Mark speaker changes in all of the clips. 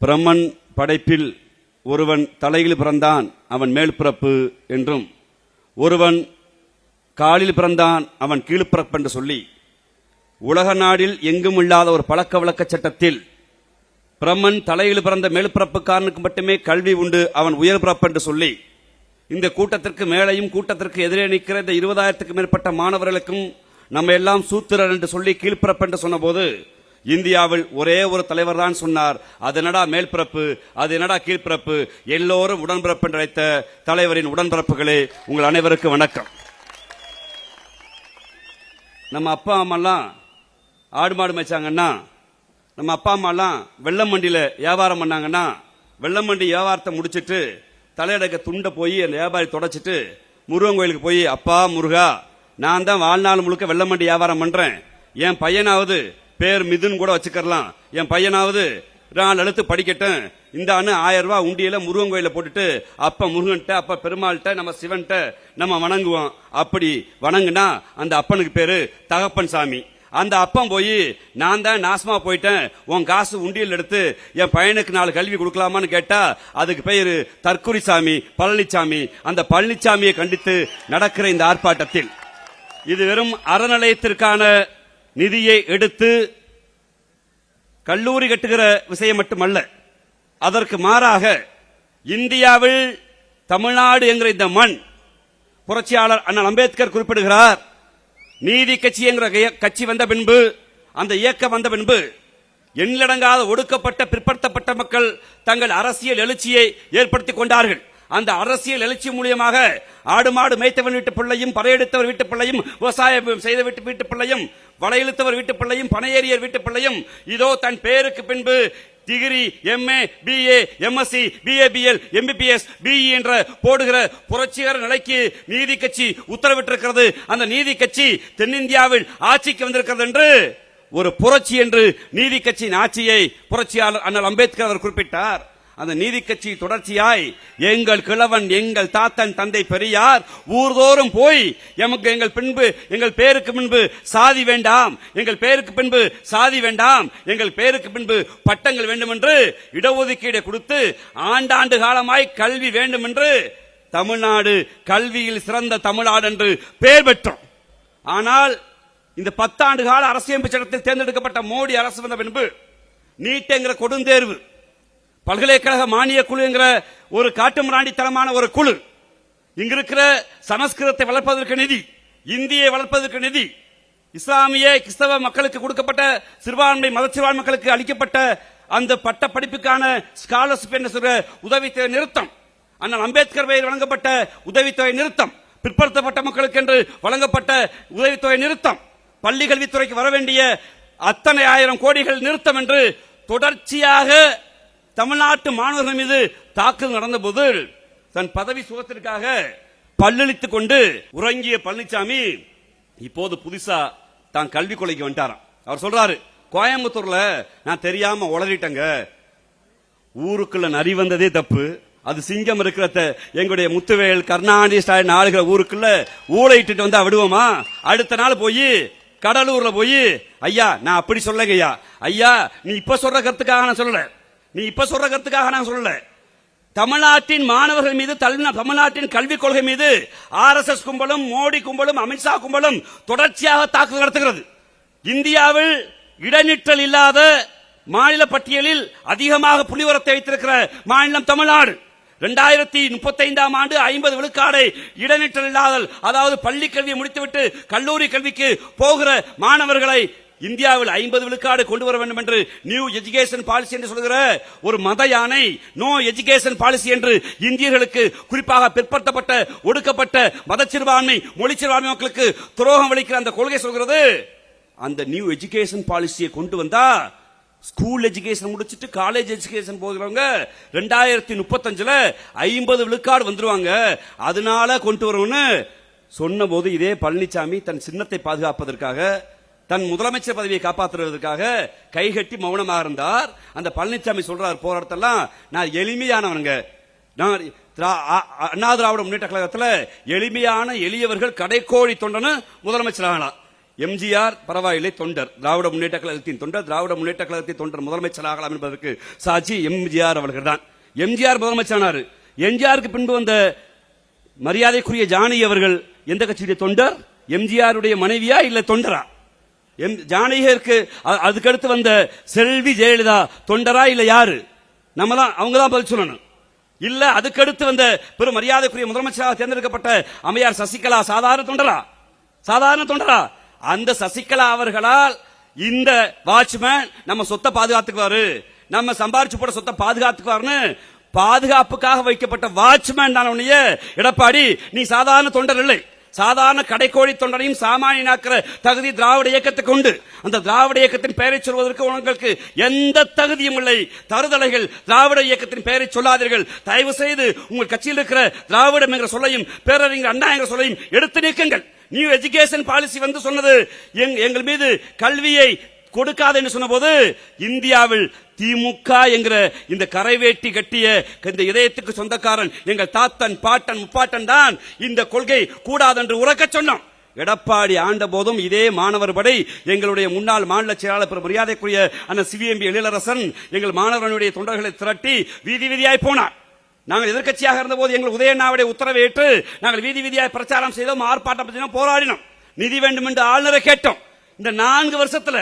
Speaker 1: பிரம்மன் படைப்பில் ஒருவன் தலையில் பிறந்தான் அவன் மேல் பிறப்பு என்றும் ஒருவன் காலில் பிறந்தான் அவன் கீழ்ப்பிறப்பு என்று சொல்லி உலக நாடில் எங்கும் இல்லாத ஒரு பழக்க வழக்க சட்டத்தில் பிரம்மன் தலையில் பிறந்த மேல்பிறப்புக்காரனுக்கு மட்டுமே கல்வி உண்டு அவன் உயர் பிறப்பு என்று சொல்லி இந்த கூட்டத்திற்கு மேலையும் கூட்டத்திற்கு எதிரே நிற்கிற இந்த இருபதாயிரத்துக்கு மேற்பட்ட மாணவர்களுக்கும் நம்ம எல்லாம் சூத்திரர் என்று சொல்லி கீழ்ப்பிறப்பு என்று சொன்னபோது இந்தியாவில் ஒரே ஒரு தலைவர் தான் சொன்னார். அது என்னடா மேல்பிறப்பு? அது என்னடா கீழ்ப்பிறப்பு எல்லோரும் உடன்பிறப்பு என்று அழைத்த தலைவரின் உடன்பிறப்புகளே உங்கள் அனைவருக்கும் வணக்கம். நம்ம அப்பா அம்மாலாம் ஆடு மாடு மேய்ச்சாங்கன்னா நம்ம அப்பா அம்மாலாம் வெள்ளம் மண்டியில் வியாபாரம் பண்ணாங்கன்னா வெள்ளம் மண்டி வியாபாரத்தை முடிச்சுட்டு தலையடக்க துண்டை போய் அந்த வியாபாரி தொடச்சிட்டு முருகன் கோயிலுக்கு போய் அப்பா முருகா நான் தான் வாழ்நாள் முழுக்க வெள்ளம் மண்டி வியாபாரம் பண்ணுறேன் என் பையனாவது பேர் மிதுன்னு கூட வச்சுக்கலாம் என் பையனாவது நாலு எழுத்து படிக்கட்டும். இந்த அண்ணு ஆயிரம் ரூபாய் உண்டியில முருகன் கோயில போட்டுட்டு அப்ப முருகன்ட்ட அப்ப பெருமாள்கிட்ட நம்ம சிவன்கிட்ட நம்ம வணங்குவோம். அப்படி வணங்குனா அந்த அப்பனுக்கு பேரு தகப்பன் சாமி. அந்த அப்பன் போய் நான் தான் நாசமா போயிட்டேன். உன் காசு உண்டியல் எடுத்து என் பையனுக்கு நாலு கல்வி கொடுக்கலாமான்னு கேட்டா அதுக்கு பேரு தற்குறி சாமி பழனிசாமி அந்த பழனிசாமியை கண்டித்து நடக்கிற இந்த ஆர்ப்பாட்டத்தில் இது வெறும் அறநிலையத்திற்கான நிதியை எடுத்து கல்லூரி கட்டுகிற விஷயம் மட்டுமல்ல அதற்கு மாறாக இந்தியாவில் தமிழ்நாடு என்கிற இந்த மண் புரட்சியாளர் அண்ணல் அம்பேத்கர் குறிப்பிடுகிறார் நீதி கட்சி என்கிற கட்சி வந்த பின்பு அந்த இயக்கம் வந்த பின்பு எண்ணிலடங்காத ஒடுக்கப்பட்ட பிற்படுத்தப்பட்ட மக்கள் தங்கள் அரசியல் எழுச்சியை ஏற்படுத்திக் கொண்டார்கள். அந்த அரசியல் எழுச்சி மூலியமாக ஆடு மாடு மேய்த்தவன் வீட்டு பிள்ளையும் பறையெடுத்தவர் வீட்டு பிள்ளையும் விவசாயம் செய்த வீட்டு வீட்டு பிள்ளையும் வளையெழுத்தவர் வீட்டு பிள்ளையும் பனையேறியர் வீட்டு பிள்ளையும் இதோ தன் பேருக்கு பின்பு degree MA BA MSc BABL MBBS BE என்ற போடுகிற புரட்சிகர நிலைக்கு நீதி கட்சி உத்தரவிட்டிருக்கிறது. அந்த நீதி கட்சி தென்னிந்தியாவில் ஆட்சிக்கு வந்திருக்கிறது என்று ஒரு புரட்சி என்று நீதி கட்சியின் ஆட்சியை புரட்சியாளர் அண்ணல் அம்பேத்கர் அவர் குறிப்பிட்டார். அந்த நீதி கட்சி தொடர்ச்சியாய் எங்கள் கிழவன் எங்கள் தாத்தன் தந்தை பெரியார் ஊர்தோறும் போய் எமக்கு எங்கள் பின்பு எங்கள் பேருக்கு பின்பு சாதி வேண்டாம் எங்கள் பேருக்கு பின்பு சாதி வேண்டாம் எங்கள் பேருக்கு பின்பு பட்டங்கள் வேண்டும் என்று இடஒதுக்கீடு கொடுத்து ஆண்டாண்டு காலமாய் கல்வி வேண்டும் என்று தமிழ்நாடு கல்வியில் சிறந்த தமிழ்நாடு என்று பெயர் பெற்றோம். ஆனால் இந்த பத்தாண்டு கால அரசியமைப்பு சட்டத்தில் தேர்ந்தெடுக்கப்பட்ட மோடி அரசு வந்த பின்பு நீட்டுங்கிற கொடுந்தேர்வு பல்கலைக்கழக மானிய குழு என்கிற ஒரு காட்டுமிராண்டித்தனமான ஒரு குழு. இங்க இருக்கிற சமஸ்கிருதத்தை வளர்ப்பதற்கு நிதி இந்தியை வளர்ப்பதற்கு நிதி இஸ்லாமிய கிறிஸ்தவ மக்களுக்கு கொடுக்கப்பட்ட சிறுபான்மை மத மக்களுக்கு அளிக்கப்பட்ட அந்த பட்ட படிப்புக்கான ஸ்காலர்ஷிப் என்ன சொல்ற உதவித்தொகை நிறுத்தம். அண்ணல் அம்பேத்கர் பெயர் வழங்கப்பட்ட உதவித்தொகை நிறுத்தம். பிற்படுத்தப்பட்ட மக்களுக்கு என்று வழங்கப்பட்ட உதவித்தொகை நிறுத்தம். பள்ளி கல்வித்துறைக்கு வர வேண்டிய அத்தனை ஆயிரம் கோடிகள் நிறுத்தம் என்று தொடர்ச்சியாக தமிழ்நாட்டு மாணவர்கள் மீது தாக்குதல் நடந்தபோது தன் பதவி சுகத்திற்காக பல்லளித்துக் கொண்டு உறங்கிய பழனிசாமி இப்போது புதுசா தான் கல்வி கொலைக்கு வந்துட்டாராம். அவர் சொல்றாரு கோயம்புத்தூர்ல நான் தெரியாம உளறிட்டேங்க. ஊருக்குள்ள நரி வந்ததே தப்பு. அது சிங்கம் இருக்கிறத எங்களுடைய முத்துவேல் கருணாநிதி ஸ்டாலின் ஆளுகிற ஊருக்குள்ள ஊழையிட்டு வந்தா விடுவோமா? அடுத்த நாள் போய் கடலூர்ல போய் ஐயா நான் அப்படி சொல்லங்க ஐயா ஐயா நீ இப்ப சொல்ற கருத்துக்காக நான் சொல்லல. நீ இப்ப சொல்ற கருத்துக்காக நான் சொல்லல. தமிழ்நாட்டின் மாணவர்கள் மீது தமிழ்நாட்டின் கல்விக் கொள்கை மீது ஆர் எஸ் எஸ் கும்பலும் மோடி கும்பலும் அமித்ஷா கும்பலும் தொடர்ச்சியாக தாக்குதல் நடத்துகிறது. இந்தியாவில் இடைநிற்றல் இல்லாத மாநில பட்டியலில் அதிகமாக புலிவரத்தை வைத்திருக்கிற மாநிலம் தமிழ்நாடு. இரண்டாயிரத்தி முப்பத்தைந்தாம் ஆண்டு ஐம்பது விழுக்காடை இடைநிற்றல் இல்லாதல் அதாவது பள்ளி கல்வியை முடித்துவிட்டு கல்லூரி கல்விக்கு போகிற மாணவர்களை இந்தியாவில் ஐம்பது விழுக்காடு கொண்டு வர வேண்டும் என்று நியூ எஜுகேஷன் பாலிசி என்று சொல்கிற ஒரு மத யானை நோ எஜுகேஷன் பாலிசி என்று இந்தியர்களுக்கு குறிப்பாக பிற்படுத்தப்பட்ட ஒடுக்கப்பட்ட மத சிறுபான்மை மொழி சிறுபான்மை மக்களுக்கு துரோகம் அளிக்கிற அந்த கொள்கை சொல்கிறது. அந்த நியூ எஜுகேஷன் பாலிசியை கொண்டு வந்தா ஸ்கூல் எஜுகேஷன் முடிச்சிட்டு காலேஜ் எஜுகேஷன் போகிறவங்க ரெண்டாயிரத்தி முப்பத்தஞ்சுல ஐம்பது விழுக்காடு வந்துருவாங்க. அதனால கொண்டு வரும்னு சொன்ன போது இதே பழனிசாமி தன் சின்னத்தை பாதுகாப்பதற்காக தன் முதலமைச்சர் பதவியை காப்பாற்றுவதற்காக கைகட்டி மௌனமாக இருந்தார். அந்த பழனிசாமி சொல்றார் போராட்டத்தெல்லாம் நான் எளிமையானவனுங்க. நான் அண்ணா திராவிட முன்னேற்ற கழகத்தில் எளிமையான எளியவர்கள் கடைக்கோழி தொண்டனு முதலமைச்சர் ஆகலாம். எம்ஜிஆர் பரவாயில்லை தொண்டர். திராவிட முன்னேற்ற கழகத்தின் தொண்டர் திராவிட முன்னேற்ற கழகத்தின் தொண்டர் முதலமைச்சராகலாம் என்பதற்கு சாட்சி எம்ஜிஆர் அவர்கள் தான். எம்ஜிஆர் முதலமைச்சரானார் எம்ஜிஆருக்கு பின்பு வந்த மரியாதைக்குரிய ஜானகி அவர்கள் எந்த கட்சியுடைய தொண்டர்? எம்ஜிஆருடைய மனைவியா இல்ல தொண்டரா? எம் ஜானகியருக்கு அதுக்கடுத்து வந்த செல்வி ஜெயலலிதா தொண்டரா இல்ல யாரு? நம்ம தான் அவங்க தான் பதில் சொல்லணும். இல்ல அதுக்கடுத்து வந்த பெரும் மரியாதைக்குரிய முதலமைச்சராக தேர்ந்தெடுக்கப்பட்ட அம்மையார் சசிகலா சாதாரண தொண்டரா? சாதாரண தொண்டரா? அந்த சசிகலா அவர்களால் இந்த வாட்ச்மேன் நம்ம சொத்தை பாதுகாத்துக்குவாரு. நம்ம சம்பாரிச்சு போட சொத்தை பாதுகாத்துக்குவாருன்னு பாதுகாப்புக்காக வைக்கப்பட்ட வாட்ச்மேன் தான் உன்னைய எடப்பாடி நீ சாதாரண தொண்டர் இல்லை. சாதாரண கடைக்கோழி தொண்டனையும் சாமானியனாக்குற தகுதி திராவிட இயக்கத்துக்கு உண்டு. அந்த திராவிட இயக்கத்தின் பெயரை சொல்வதற்கு உங்களுக்கு எந்த தகுதியும் இல்லை. தருதலைகள் திராவிட இயக்கத்தின் பெயரை சொல்லாதீர்கள். தயவு செய்து உங்கள் கட்சியில் இருக்கிற திராவிடம் என்ற சொல்லையும் பேரறிஞர் அண்ணா என்ற சொல்லையும் எடுத்து நீக்குங்கள். நியூ எஜுகேஷன் பாலிசி வந்து சொன்னது எங்- எங்கள் மீது கல்வியை கொடுக்காது என்று சொன்னபோது இந்தியாவில் திமுக என்கிற இந்த கரைவேட்டி கட்டிய இந்த இதயத்துக்கு சொந்தக்காரன் எங்கள் தாத்தன் பாட்டன் முப்பாட்டன் தான் இந்த கொள்கை கூடாது என்று உறக்கச் சொன்னோம் எடப்பாடி ஆண்ட போதும் இதே மாணவர் படை எங்களுடைய முன்னாள் மாநில செயலாளர் மரியாதைக்குரிய அந்த சிவிஎம்பி எழிலரசன் எங்கள் மாணவர்களுடைய தொண்டர்களை திரட்டி வீதி வீதியாய் போனார். நாங்கள் எதிர்க்கட்சியாக இருந்தபோது எங்கள் உதயண்ணாவுடைய உத்தரவை ஏற்று நாங்கள் வீதி வீதியாய் பிரச்சாரம் செய்தோம் ஆர்ப்பாட்டம் செய்தோம் போராடினோம். நிதி வேண்டும் என்று ஆளுநரை கேட்டோம். இந்த நான்கு வருஷத்துல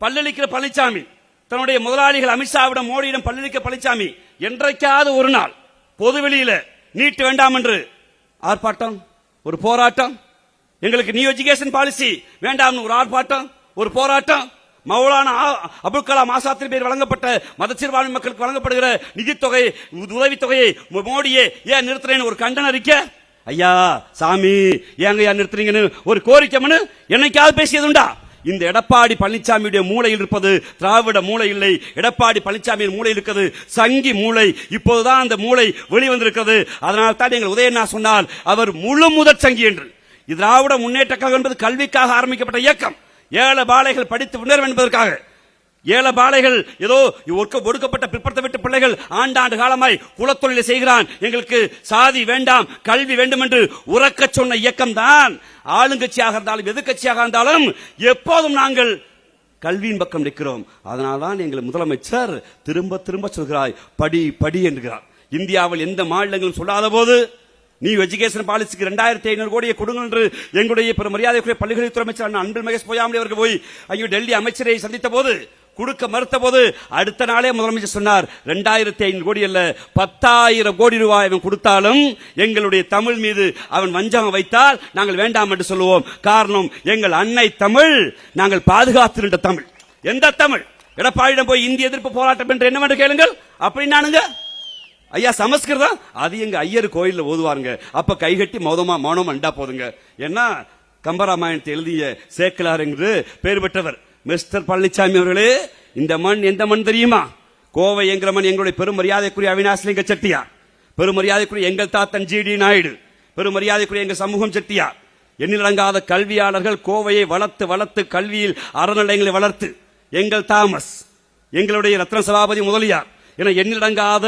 Speaker 1: பல்லளிக்கிற பழனிசாமி தன்னுடைய முதலாளிகள் அமித்ஷாவிடம் மோடியிடம் பல்லளிக்க பழனிசாமி என்றைக்காவது ஒரு நாள் பொதுவெளியில நீட்டு வேண்டாம் என்று ஆர்ப்பாட்டம் ஒரு போராட்டம் எங்களுக்கு நியூ எஜுகேஷன் பாலிசி வேண்டாம் ஒரு ஆர்ப்பாட்டம் ஒரு போராட்டம் மௌலானா ஆ- அபுல் கலாம் ஆசாத்தின் பேர் வழங்கப்பட்ட மதச்சிறுபான்மை மக்களுக்கு வழங்கப்படுகிற நிதித்தொகை உதவித்தொகையை மோடியே ஏன் நிறுத்துறேன்னு ஒரு கண்டன அறிக்கை? ஐயா சாமி ஏங்க ஏன் நிறுத்துறீங்கன்னு ஒரு கோரிக்கை என்னைக்காவது என்னைக்காவது பேசியதுண்டா? இந்த எடப்பாடி பழனிசாமியுடைய மூளையில் இருப்பது திராவிட மூளை இல்லை. எடப்பாடி பழனிசாமியின் மூளை இருக்கிறது சங்கி மூளை. இப்போதுதான் அந்த மூளை வெளிவந்திருக்கிறது அதனால் தான் எங்கள் உதயண்ணா சொன்னால் அவர் முழு முதற் சங்கி என்று. திராவிட முன்னேற்ற கழகம் என்பது கல்விக்காக ஆரம்பிக்கப்பட்ட இயக்கம். ஏழை பாலைகள் படித்து முன்னேறும் என்பதற்காக. ஏழை பாலைகள் ஏதோ ஒடுக்க- ஒடுக்கப்பட்ட பிற்படுத்தப்பட்ட பிள்ளைகள் ஆண்டாண்டு காலமாய் குலத்தொழிலை செய்கிறான். எங்களுக்கு சாதி வேண்டாம் கல்வி வேண்டும் என்று உறக்கச் சொன்ன இயக்கம் தான் ஆளுங்கட்சியாக இருந்தாலும் எதிர்கட்சியாக இருந்தாலும் எப்போதும் நாங்கள் கல்வியின் பக்கம் நிற்கிறோம். அதனால்தான் எங்கள் முதலமைச்சர் திரும்ப திரும்ப சொல்கிறாய் படி படி என்கிறார். இந்தியாவில் எந்த மாநிலங்களும் சொல்லாத போது நீ எஜுகேஷன் பாலிசிக்கு ரெண்டாயிரத்தி ஐநூறு கோடியை கொடுங்க என்று எங்களுடைய பெரும் மரியாதைக்குரிய பள்ளிக்கல்வித்துறை அமைச்சர் அண்ணா அன்பில் மகேஷ் பொய்யாமலி அவர்கள் போய் ஐயோ டெல்லி அமைச்சரை சந்தித்த போது கொடுக்க மறுத்த போது அடுத்த நாளே முதலமைச்சர் சொன்னார் ரெண்டாயிரத்தி ஐநூறு கோடி அல்ல பத்தாயிரம் கோடி ரூபாய் அவன் கொடுத்தாலும் எங்களுடைய தமிழ் மீது அவன் வஞ்சகம் வைத்தால் நாங்கள் வேண்டாம் என்று சொல்லுவோம். காரணம் எங்கள் அன்னை தமிழ் நாங்கள் பாதுகாத்து நின்ற தமிழ். எந்த தமிழ்? எடப்பாடியிடம் போய் இந்திய எதிர்ப்பு போராட்டம் என்று என்னவென்று கேளுங்கள். அப்படின்னானுங்க ஐயா சமஸ்கிருதம்? அது எங்க ஐயர் கோயிலில் ஓதுவாருங்க. அப்ப கைகட்டி மௌதமா மௌனம் அண்டா போதுங்க. ஏன்னா கம்பராமாயணத்தை எழுதிய சேக்கலார் என்று பெயர் பெற்றவர். மிஸ்டர் பழனிசாமி அவர்களே இந்த மண் எந்த மண் தெரியுமா? கோவை என்கிற மண் எங்களுடைய பெரும் மரியாதைக்குரிய அவினாசிலிங்க செட்டியார். பெருமரியாதைக்குரிய எங்கள் தாத்தன் ஜி டி நாயுடு. பெருமரியாதைக்குரிய எங்கள் சமூகம் செட்டியார். எண்ணிலடங்காத கல்வியாளர்கள் கோவையை வளர்த்து வளர்த்து கல்வியில் அறநிலையங்களை வளர்த்து எங்கள் தாமஸ் எங்களுடைய ரத்ன சபாபதி முதலியார் என எண்ணிலடங்காத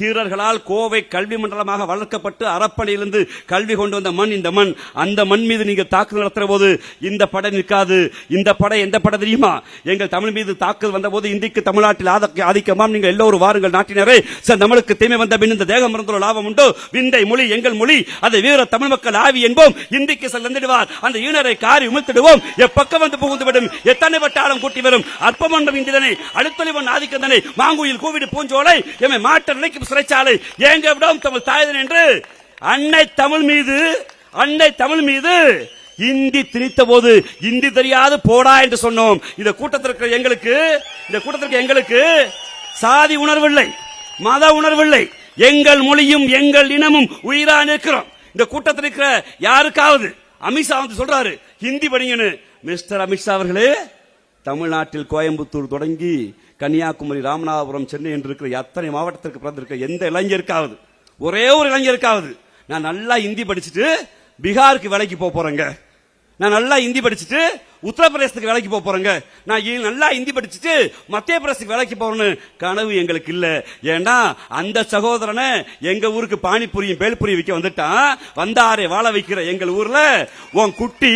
Speaker 1: தீரர்களால் கோவை கல்வி மண்டலமாக வளர்க்கப்பட்டு அறப்படையிலிருந்து கல்வி கொண்டு வந்த மண் இந்த மண். அந்த மண் மீது நீங்க தாக்குதல் நடத்துகிற போது இந்த படை நிற்காது. இந்த படை எந்த படை தெரியுமா? எங்கள் தமிழ் மீது தாக்குதல் வந்த போது இந்திக்கு தமிழ்நாட்டில் ஆதிக்கமாம் நீங்கள் எல்லோரும் வாருங்கள் நாட்டினரே. சார் நம்மளுக்கு தீமை வந்த பின் இந்த தேகம் மறந்துள்ள லாபம் உண்டோ. விந்தை மொழி எங்கள் மொழி அதை வீர தமிழ் மக்கள் ஆவி என்போம். இந்திக்கு செல்லந்திடுவார் அந்த ஈனரை காரி உமிழ்த்திடுவோம். எப்பக்கம் வந்து புகுந்து விடும் எத்தனை வட்டாரம் கூட்டி வரும். அற்பமன்றம் இந்திதனை அடுத்தொழிவன் ஆதிக்கந்தனை மாங்குயில் கூவிடு பூஞ்சோலை எமை மாட்ட நிலைக்கும் சிறைச்சாலை. ஏங்க விடம் தமிழ் தாயதன் என்று? அன்னை தமிழ் மீது அன்னை தமிழ் மீது இந்தி திணித்த போது இந்தி தெரியாது போடா என்று சொன்னோம். இந்த கூட்டத்தில் இருக்கிற எங்களுக்கு இந்த கூட்டத்திற்கு எங்களுக்கு சாதி உணர்வில்லை மத உணர்வில்லை. எங்கள் மொழியும் எங்கள் இனமும் உயிரா நிற்கிறோம். இந்த கூட்டத்தில் இருக்கிற யாருக்காவது அமித்ஷா வந்து சொல்றாரு ஹிந்தி படிங்கன்னு. மிஸ்டர் அமித்ஷா அவர்களே தமிழ்நாட்டில் கோயம்புத்தூர் தொடங்கி கன்னியாகுமரி ராமநாதபுரம் சென்னை என்று இருக்கிற அத்தனை மாவட்டத்திற்கு பிறந்திருக்க எந்த இளைஞருக்காவது ஒரே ஒரு இளைஞருக்காவது நான் நல்லா ஹிந்தி படிச்சுட்டு பீகாருக்கு வேலைக்கு போக போறேங்க. நான் நல்லா ஹிந்தி படிச்சுட்டு உத்தரப்பிரதேசத்துக்கு வேலைக்கு போக போறேங்க. நான் நல்லா ஹிந்தி படிச்சுட்டு மத்திய பிரதேசத்துக்கு வேலைக்கு போறேன்னு? கனவு எங்களுக்கு இல்ல. ஏன்னா அந்த சகோதரனை எங்க ஊருக்கு பானிபூரியும் பேல்பூரியும் விற்க வந்துட்டான்? வந்தாரே வாழ வைக்கிற எங்கள் ஊர்ல. உன் குட்டி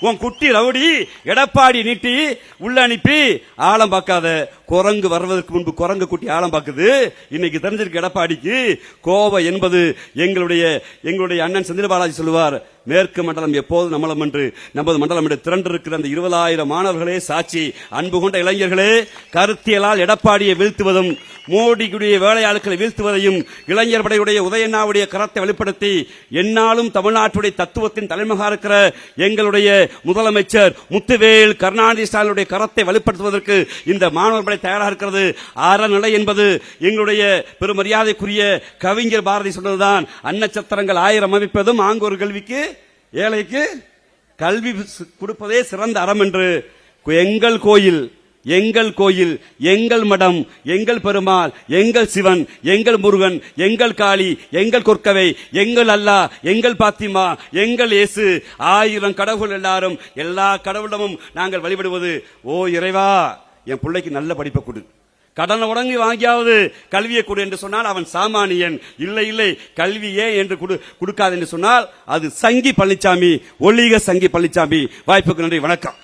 Speaker 1: உன் குட்டி ரவுடி எடப்பாடி நீட்டி உள்ள அனுப்பி ஆழம் பார்க்காத. குரங்கு வருவதற்கு முன்பு குரங்கு குட்டி ஆழம் பார்க்குது. இன்னைக்கு தெரிஞ்சிருக்கு எடப்பாடிக்கு. கோவை என்பது எங்களுடைய எங்களுடைய அண்ணன் செந்தில் பாலாஜி சொல்லுவார் மேற்கு மண்டலம் எப்போது நம்மளம் என்று நமது மண்டலம் என்று திரண்டிருக்கிற அந்த இருபதாயிரம் மாணவர்களே சாட்சி அன்பு கொண்ட இளைஞர்களே கருத்தியலால் எடப்பாடியை வீழ்த்துவதும் மோடியுடைய வேலையாட்களை வீழ்த்துவதையும் இளைஞர் படையுடைய உதயண்ணாவுடைய கரத்தை வெளிப்படுத்தி என்னாலும் தமிழ்நாட்டுடைய தத்துவத்தின் தலைமகா இருக்கிற எங்களுடைய முதலமைச்சர் முத்துவேல் கருணாநிதி ஸ்டாலினுடைய கரத்தை வெளிப்படுத்துவதற்கு இந்த மாணவர் படை தயாராக இருக்கிறது. அறநிலை என்பது எங்களுடைய பெருமரியாதைக்குரிய கவிஞர் பாரதி சொன்னதுதான். அன்னச்சத்திரங்கள் ஆயிரம் அமைப்பதும் ஆங்கோர் கல்விக்கு ஏழைக்கு கல்வி கொடுப்பதே சிறந்த அறம் என்று எங்கள் கோயில் எங்கள் கோயில் எங்கள் மடம் எங்கள் பெருமாள் எங்கள் சிவன் எங்கள் முருகன் எங்கள் காளி எங்கள் கொற்கவை எங்கள் அல்லாஹ் எங்கள் பாத்திமா எங்கள் இயேசு ஆயிரம் கடவுள் எல்லாரும் எல்லா கடவுளிடமும் நாங்கள் வழிபடுவது ஓ இறைவா என் பிள்ளைக்கு நல்ல படிப்பை கொடு. கடனை உடங்கி வாங்கியாவது கல்வியை கொடு என்று சொன்னால் அவன் சாமானியன். இல்லை இல்லை கல்வியே என்று கொடு கொடுக்காது என்று சொன்னால் அது சங்கி பழனிசாமி ஒளிக சங்கி பழனிசாமி வாய்ப்புக்கு நன்றி வணக்கம்.